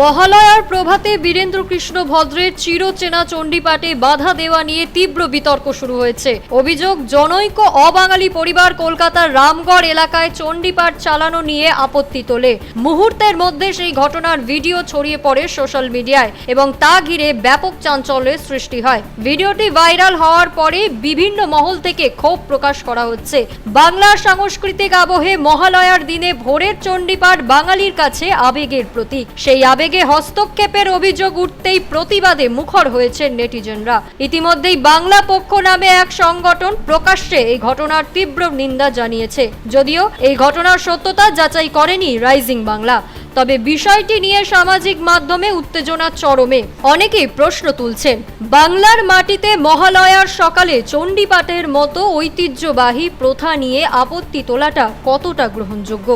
মহালয়ার প্রভাতে বীরেন্দ্র কৃষ্ণ ভদ্রের চিরচেনা চণ্ডীপাঠে বাধা দেওয়া নিয়ে তীব্র বিতর্ক শুরু হয়েছে। অভিযোগ, জনৈক অবাঙালি পরিবার কলকাতার রামগড় এলাকায় চণ্ডীপাঠ চালানো নিয়ে আপত্তি তোলে। মুহূর্তের মধ্যে সেই ঘটনার ভিডিও ছড়িয়ে পড়ে সোশ্যাল মিডিয়ায় এবং তা ঘিরে ব্যাপক চাঞ্চল্যের সৃষ্টি হয়। ভিডিওটি ভাইরাল হওয়ার পরে বিভিন্ন মহল থেকে ক্ষোভ প্রকাশ করা হচ্ছে। বাংলার সাংস্কৃতিক আবহে মহালয়ার দিনে ভোরের চণ্ডীপাঠ বাঙালির কাছে আবেগের প্রতীক। সেই আবেগে হস্তক্ষেপের অভিযোগ উঠতেই প্রতিবাদে মুখর হয়েছে নেটিজেনরা। ইতিমধ্যেই বাংলা পক্ষ নামে এক সংগঠন প্রকাশ্যে এই ঘটনার তীব্র নিন্দা জানিয়েছে। যদিও এই ঘটনার সত্যতা যাচাই করেনি রাইজিং বাংলা। তবে বিষয়টি নিয়ে সামাজিক মাধ্যমে উত্তেজনা চরমে। অনেকেই প্রশ্ন তুলছেন, বাংলার মাটিতে মহালয়ার সকালে চণ্ডীপাঠের মতো ঐতিহ্যবাহী প্রথা নিয়ে আপত্তি তোলাটা কতটা গ্রহণযোগ্য?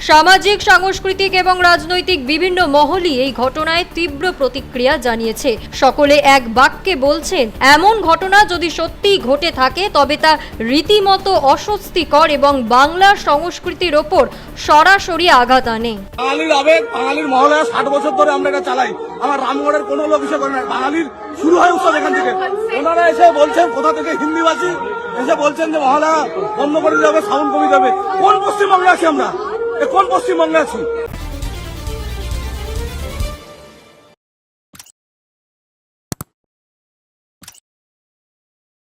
সামাজিক, সাংস্কৃতিক এবং রাজনৈতিক বিভিন্ন মহলই এই ঘটনায় তীব্র প্রতিক্রিয়া জানিয়েছে। সকলে এক বাক্যে বলছেন, এমন ঘটনা যদি সত্যিই ঘটে থাকে, তবে তা রীতিমতো অস্বস্তিকর এবং বাংলার সংস্কৃতির ওপর সরাসরি আঘাত আনে। আবেগ বাঙালির মহলে ষাট বছর ধরে আমরা এটা চালাই। আমার রামগড়ের কোনো লোক করে না, বাঙালির শুরু হয় উৎসব এখান থেকে। ওনারা এসে বলছেন, কোথা থেকে হিন্দিবাসী এসে বলছেন যে মহলা বন্ধ করে যাবে সাউন্ড কমিয়ে দেবে কোন পশ্চিমবঙ্গে আছি আমরা? কোন পশ্চিমবঙ্গে আছি?